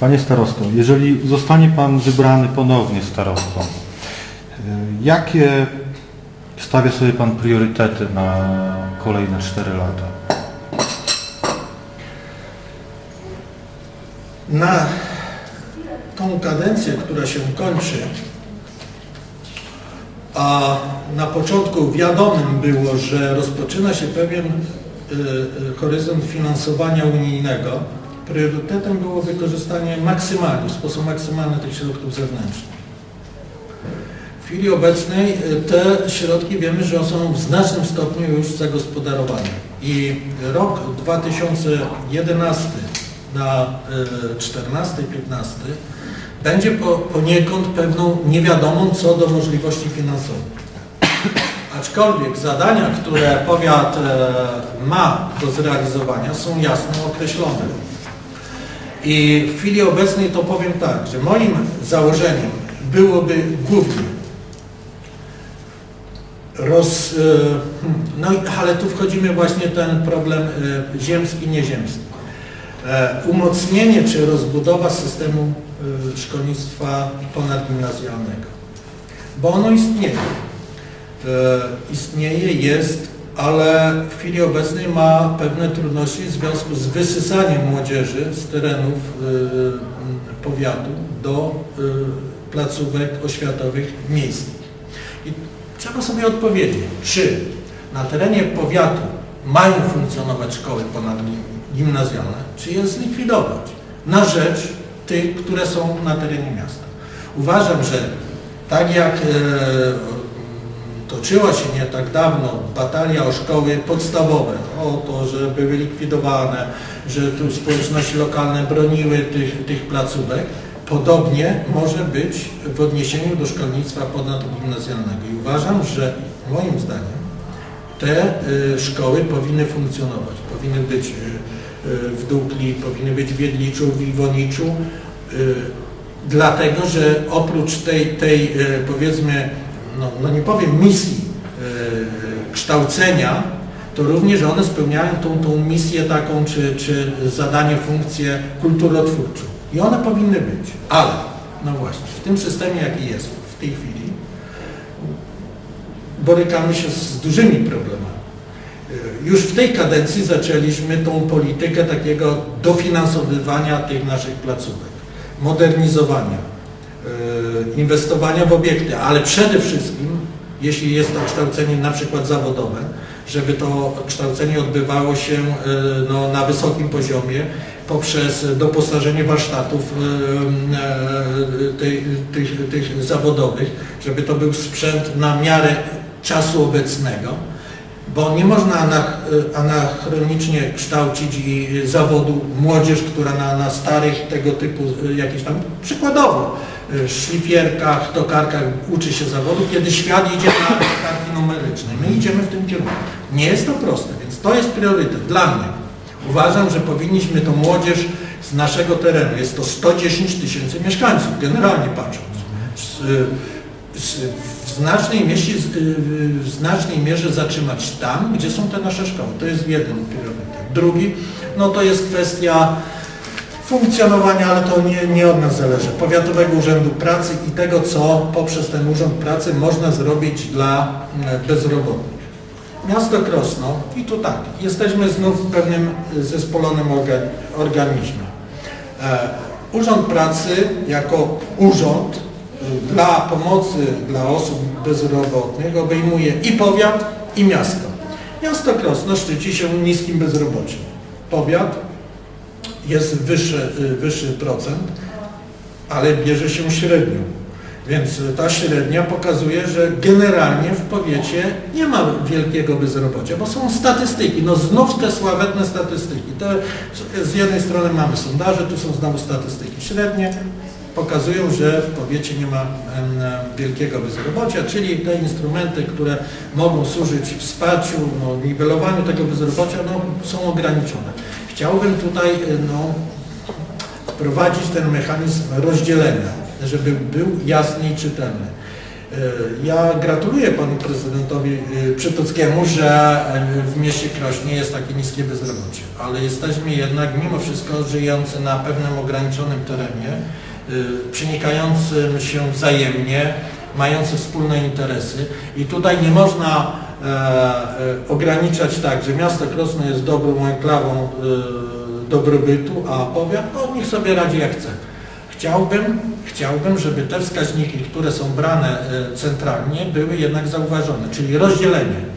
Panie starosto, jeżeli zostanie Pan wybrany ponownie starostą, y, jakie stawia sobie Pan priorytety na kolejne 4 lata? Na tą kadencję, która się kończy, a na początku wiadomym było, że rozpoczyna się pewien y, y, horyzont finansowania unijnego, priorytetem było wykorzystanie maksymalnie, w sposób maksymalny tych środków zewnętrznych. W chwili obecnej y, te środki wiemy, że są w znacznym stopniu już zagospodarowane. I rok 2011 na 14-15 będzie po, poniekąd pewną niewiadomą co do możliwości finansowych. Aczkolwiek zadania, które powiat e, ma do zrealizowania są jasno określone. I w chwili obecnej to powiem tak, że moim założeniem byłoby głównie roz, e, hmm, no ale tu wchodzimy właśnie ten problem e, ziemski, nieziemski. Umocnienie czy rozbudowa systemu szkolnictwa ponadgimnazjalnego. Bo ono istnieje. E, Istnieje, jest, ale w chwili obecnej ma pewne trudności w związku z wysysaniem młodzieży z terenów m, powiatu do placówek oświatowych miejskich. I trzeba sobie odpowiedzieć, czy na terenie powiatu mają funkcjonować szkoły ponadgimnazjalne, czy je zlikwidować na rzecz tych, które są na terenie miasta. Uważam, że tak jak e, toczyła się nie tak dawno batalia o szkoły podstawowe, o to, że były likwidowane, że tu społeczności lokalne broniły tych, tych placówek, podobnie może być w odniesieniu do szkolnictwa ponadgimnazjalnego. I uważam, że moim zdaniem te y, szkoły powinny funkcjonować. Powinny być y, w Dukli, powinny być w Wiedliczu, w Iwoniczu, y, dlatego że oprócz tej, tej y, powiedzmy, no, no nie powiem misji y, kształcenia, to również one spełniają tą, tą misję taką, czy, czy zadanie, funkcję kulturotwórczą. I one powinny być. Ale, no właśnie, w tym systemie, jaki jest w tej chwili, borykamy się z dużymi problemami. Już w tej kadencji zaczęliśmy tą politykę takiego dofinansowywania tych naszych placówek, modernizowania, y, inwestowania w obiekty, ale przede wszystkim, jeśli jest to kształcenie na przykład zawodowe, żeby to kształcenie odbywało się y, no, na wysokim poziomie poprzez doposażenie warsztatów y, tej- tych, tych zawodowych, żeby to był sprzęt na miarę czasu obecnego, bo nie można anach, anachronicznie kształcić i zawodu młodzież, która na, na starych tego typu y, jakichś tam, przykładowo, y, szlifierkach, tokarkach uczy się zawodu, kiedy świat idzie na karty numeryczne. My idziemy w tym kierunku. Nie jest to proste, więc to jest priorytet dla mnie. Uważam, że powinniśmy tą młodzież z naszego terenu, jest to 110 tysięcy mieszkańców, generalnie patrząc, z, z, w, znacznej mieście, w znacznej mierze zatrzymać tam, gdzie są te nasze szkoły. To jest jeden priorytet. Drugi, no to jest kwestia funkcjonowania, ale to nie, nie od nas zależy, Powiatowego Urzędu Pracy i tego, co poprzez ten Urząd Pracy można zrobić dla mm, bezrobotnych. Miasto Krosno i tu tak, jesteśmy znów w pewnym zespolonym orga- organizmie. E, Urząd Pracy jako urząd y, dla pomocy dla osób bezrobotnych obejmuje i powiat, i miasto. Miasto Krosno szczyci się niskim bezrobociem. Powiat jest wyższy, y, wyższy procent, ale bierze się średnią. Więc ta średnia pokazuje, że generalnie w powiecie nie ma wielkiego bezrobocia, bo są statystyki, no znów te sławetne statystyki. Z- z jednej strony mamy sondaże, tu są znowu statystyki średnie, pokazują, że w powiecie nie ma wielkiego bezrobocia, czyli te instrumenty, które mogą służyć wsparciu, no, niwelowaniu tego bezrobocia, no, są ograniczone. Chciałbym tutaj y, no, wprowadzić ten mechanizm rozdzielenia, żeby był jasny i czytelny. Ja gratuluję panu prezydentowi y, Przytockiemu, że w mieście Krośnie jest takie niskie bezrobocie, ale jesteśmy jednak mimo wszystko żyjący na pewnym ograniczonym terenie, przenikającym się wzajemnie, mający wspólne interesy i tutaj nie można e, e, ograniczać tak, że miasto Krosno jest dobrą enklawą e, dobrobytu, a powiat, no niech sobie radzi jak chce. Chciałbym, chciałbym, żeby te wskaźniki, które są brane centralnie, były jednak zauważone, czyli rozdzielenie.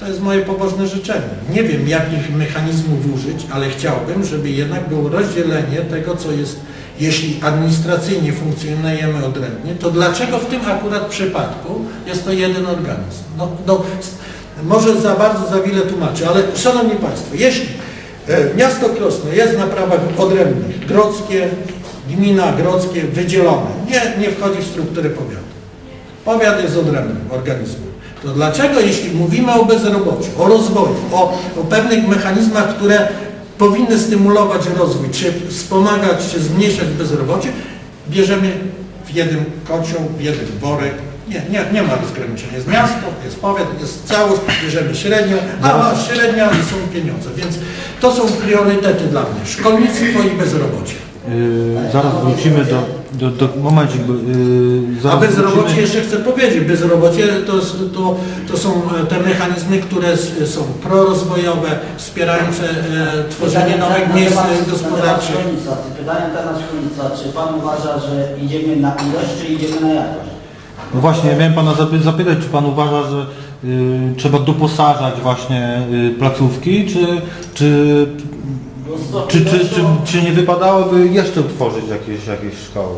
To jest moje pobożne życzenie. Nie wiem, jakich mechanizmów użyć, ale chciałbym, żeby jednak było rozdzielenie tego, co jest, jeśli administracyjnie funkcjonujemy odrębnie, to dlaczego w tym akurat przypadku jest to jeden organizm? No, no, może za bardzo, za wiele tłumaczę, ale Szanowni Państwo, jeśli e, miasto Krosno jest na prawach odrębnych, grodzkie, gmina grodzkie, wydzielone, nie, nie wchodzi w strukturę powiatu. Powiat jest odrębnym organizmem. To dlaczego, jeśli mówimy o bezrobociu, o rozwoju, o, o pewnych mechanizmach, które powinny stymulować rozwój, czy wspomagać, czy zmniejszać bezrobocie, bierzemy w jeden kocioł, w jeden worek. Nie, nie, nie ma rozgraniczenia. Jest miasto, jest powiat, jest całość, bierzemy średnią, a średnia są pieniądze. Więc to są priorytety dla mnie. Szkolnictwo i bezrobocie. Yy, zaraz wrócimy do, do, do momencik, yy, A bezrobocie wrócimy- jeszcze chcę powiedzieć, bezrobocie to, to, to są e, te mechanizmy, które są prorozwojowe, wspierające e, tworzenie nowych miejsc gospodarczych. Pytanie na temat szkolnictwa. Czy Pan uważa, że idziemy na ilość, czy idziemy na jakość? No właśnie, ja miałem Pana zapy- zapytać, czy Pan uważa, że yy, trzeba doposażać właśnie yy, placówki, czy, czy, czy, czy, czy, czy nie wypadałoby jeszcze utworzyć jakieś, jakieś szkoły?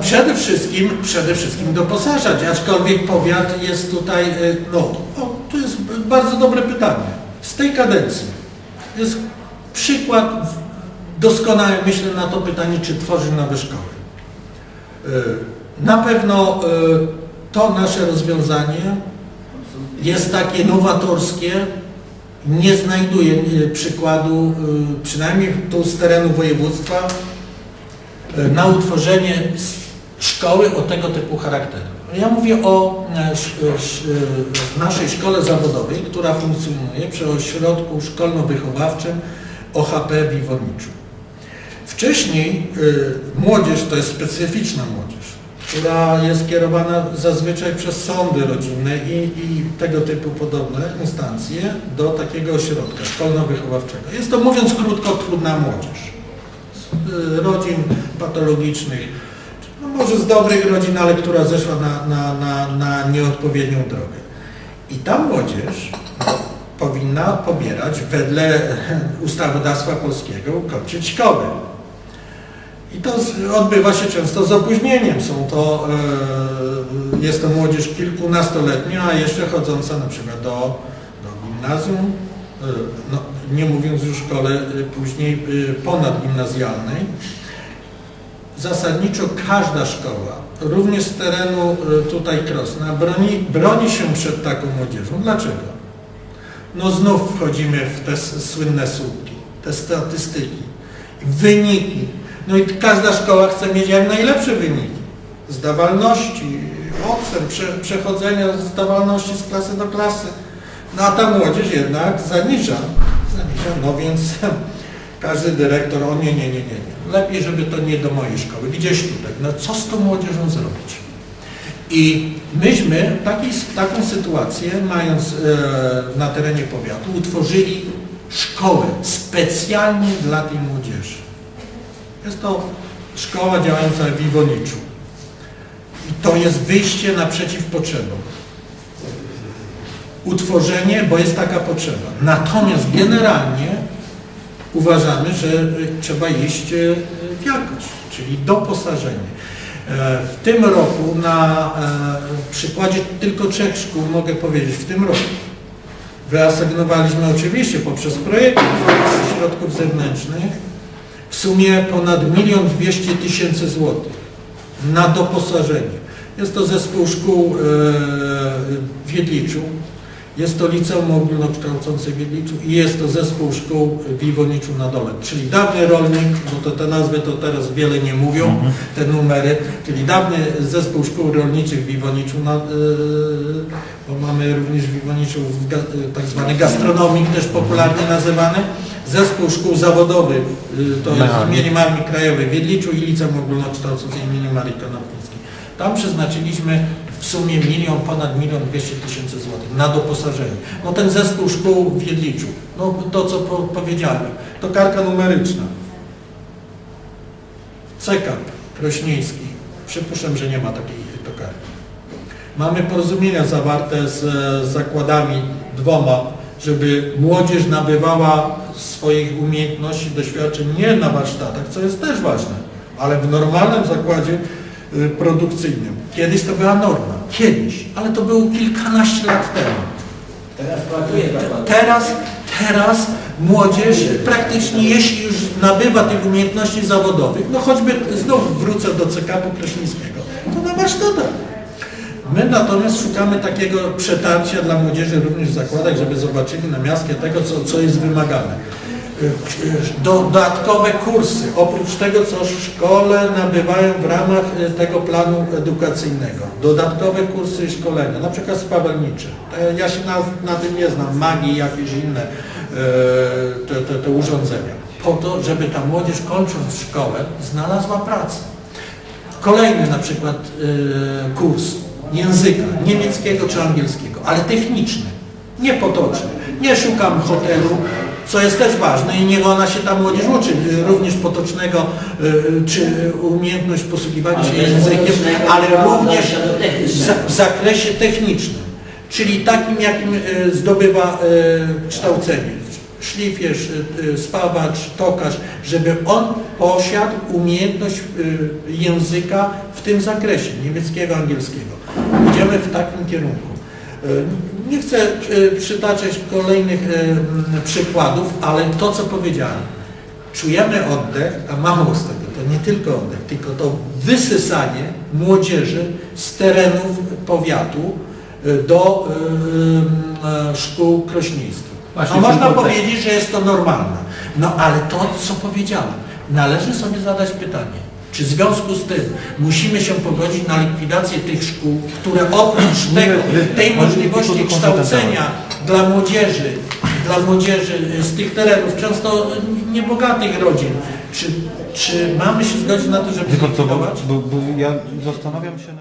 Przede wszystkim, przede wszystkim doposażać, aczkolwiek powiat jest tutaj, e, no, to jest bardzo dobre pytanie. Z tej kadencji jest przykład doskonały, myślę, na to pytanie, czy tworzy nowe szkoły. E, Na pewno e, to nasze rozwiązanie jest takie nowatorskie, nie znajduję e, przykładu, e, przynajmniej tu z terenu województwa, e, na utworzenie szkoły o tego typu charakteru. Ja mówię o e, sz- e, naszej szkole zawodowej, która funkcjonuje przy ośrodku szkolno-wychowawczym OHP w Iworniczu. Wcześniej e, młodzież to jest specyficzna młodzież, która jest kierowana zazwyczaj przez sądy rodzinne i, i tego typu podobne instancje do takiego ośrodka szkolno-wychowawczego. Jest to, mówiąc krótko, trudna młodzież z y, rodzin patologicznych, no może z dobrych rodzin, ale która zeszła na, na, na, na nieodpowiednią drogę. I ta młodzież powinna pobierać wedle ustawodawstwa polskiego, kończyć szkołę. I to odbywa się często z opóźnieniem. Są to, e, jest to młodzież kilkunastoletnia, a jeszcze chodząca na przykład do, do gimnazjum, e, no, nie mówiąc już szkole e, później ponadgimnazjalnej. Zasadniczo każda szkoła, również z terenu tutaj Krosna, broni, broni się przed taką młodzieżą. Dlaczego? No znów wchodzimy w te słynne słupki, te statystyki, wyniki. No i każda szkoła chce mieć jak najlepsze wyniki. Zdawalności, ocen, prze, przechodzenia zdawalności z klasy do klasy. No a ta młodzież jednak zaniża. zaniża. No więc każdy dyrektor, o nie, nie, nie, nie, nie. Lepiej, żeby to nie do mojej szkoły, gdzieś tutaj. No co z tą młodzieżą zrobić? I myśmy taki, taką sytuację, mając e, na terenie powiatu, utworzyli szkołę specjalnie dla tej młodzieży. Jest to szkoła działająca w Iwoniczu. I to jest wyjście naprzeciw potrzebom. Utworzenie, bo jest taka potrzeba. Natomiast generalnie uważamy, że trzeba iść e, w jakość, czyli doposażenie. E, W tym roku, na e, przykładzie tylko trzech szkół mogę powiedzieć, w tym roku wyasygnowaliśmy oczywiście poprzez projekt środków zewnętrznych w sumie ponad milion dwieście tysięcy złotych na doposażenie. Jest to zespół szkół e, w Jedliczu. Jest to liceum ogólnokształcące w Wiedliczu i jest to zespół szkół w Iwoniczu na dole. Czyli dawny rolnik, bo to te nazwy to teraz wiele nie mówią, te numery, czyli dawny zespół szkół rolniczych w Iwoniczu, na, yy, bo mamy również w Iwoniczu yy, tak zwany gastronomik też popularnie nazywany, zespół szkół zawodowych, yy, to jest Mechanik. imieniem Armii Krajowej w Wiedliczu i liceum ogólnokształcące imieniem Marii Konopnickiej. Tam przeznaczyliśmy w sumie milion, ponad milion dwieście tysięcy złotych na doposażenie. No ten zespół szkół w Wiedliczu, no to co po, powiedziałem, to karka numeryczna. CEKAP Krośnieński, przypuszczam, że nie ma takiej tokarki. Mamy porozumienia zawarte z e, zakładami dwoma, żeby młodzież nabywała swoich umiejętności, doświadczeń nie na warsztatach, co jest też ważne, ale w normalnym zakładzie y, produkcyjnym. Kiedyś to była norma, kiedyś, ale to było kilkanaście lat temu. Teraz pracuje. Teraz, teraz młodzież praktycznie jeśli już nabywa tych umiejętności zawodowych, no choćby znów wrócę do CKP Kraśnickiego, to na warsztatach. My natomiast szukamy takiego przetarcia dla młodzieży również w zakładach, żeby zobaczyli na miastkę tego, co, co jest wymagane. Do- Dodatkowe kursy, oprócz tego, co szkole nabywają w ramach e, tego planu edukacyjnego. Dodatkowe kursy i szkolenia, na przykład spawalnicze. Ja się na, na tym nie znam, magii, jakieś inne e, te, te, te urządzenia. Po to, żeby ta młodzież kończąc szkołę znalazła pracę. Kolejny na przykład y, kurs języka niemieckiego czy angielskiego, ale techniczny, nie potoczny. Nie szukam hotelu, co jest też ważne i niech ona się tam młodzież uczy, również potocznego, y, czy umiejętność posługiwania się językiem, ale również w zakresie technicznym, czyli takim, jakim y, zdobywa y, kształcenie. Szlifierz, spawacz, tokarz, żeby on posiadł umiejętność języka w tym zakresie, niemieckiego, angielskiego. Idziemy w takim kierunku. Nie chcę y, przytaczać kolejnych mm, przykładów, ale to, co powiedziałem, czujemy oddech, a mało z tego, to nie tylko oddech, tylko to wysysanie młodzieży z terenów powiatu y, do szkół krośnieńskich. No można powiedzieć, że jest to normalne. No ale to, co powiedziałem, należy sobie zadać pytanie, czy w związku z tym musimy się pogodzić na likwidację tych szkół, które oprócz tego, tej możliwości kształcenia dla młodzieży, dla młodzieży z tych terenów, często niebogatych rodzin, czy, czy mamy się zgodzić na to, żeby Tylko bo, bo, bo ja zastanawiam się nad